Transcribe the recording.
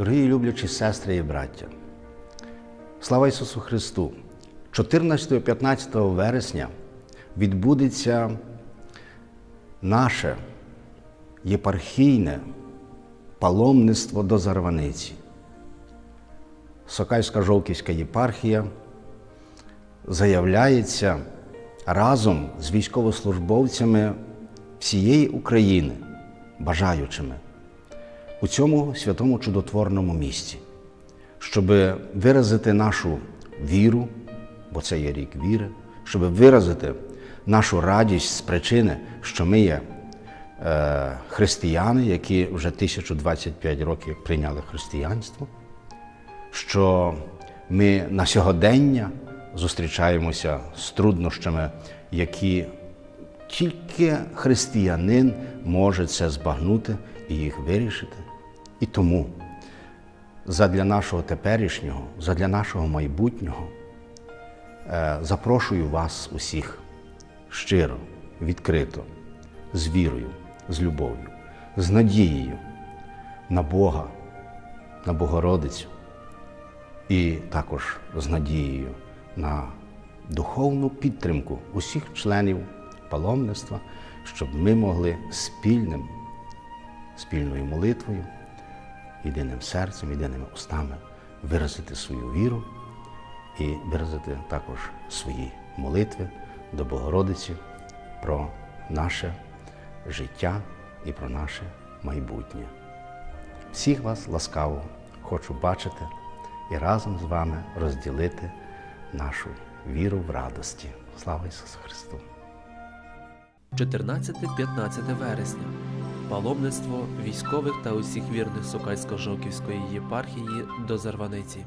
віруючі сестри і браття, слава Ісусу Христу! 14-15 вересня відбудеться наше єпархійне паломництво до Зарваниці. Сокальська Жовківська єпархія заявляється разом з військовослужбовцями всієї України, бажаючими у цьому святому чудотворному місці, щоб виразити нашу віру, бо це є рік віри, щоб виразити нашу радість з причини, що ми є е, християни, які вже 1025 років прийняли християнство, що ми на сьогодення зустрічаємося з труднощами, які тільки християнин може це збагнути і їх вирішити. І тому задля нашого теперішнього, задля нашого майбутнього е, запрошую вас усіх щиро, відкрито, з вірою, з любов'ю, з надією на Бога, на Богородицю і також з надією на духовну підтримку усіх членів паломництва, щоб ми могли спільним, спільною молитвою, єдиним серцем, єдиними устами виразити свою віру і виразити також свої молитви до Богородиці про наше життя і про наше майбутнє. Всіх вас ласкаво хочу бачити і разом з вами розділити нашу віру в радості. Слава Ісусу Христу! 14-15 вересня. Паломництво військових та усіх вірних Сокальсько-Жовківської єпархії до Зарваниці.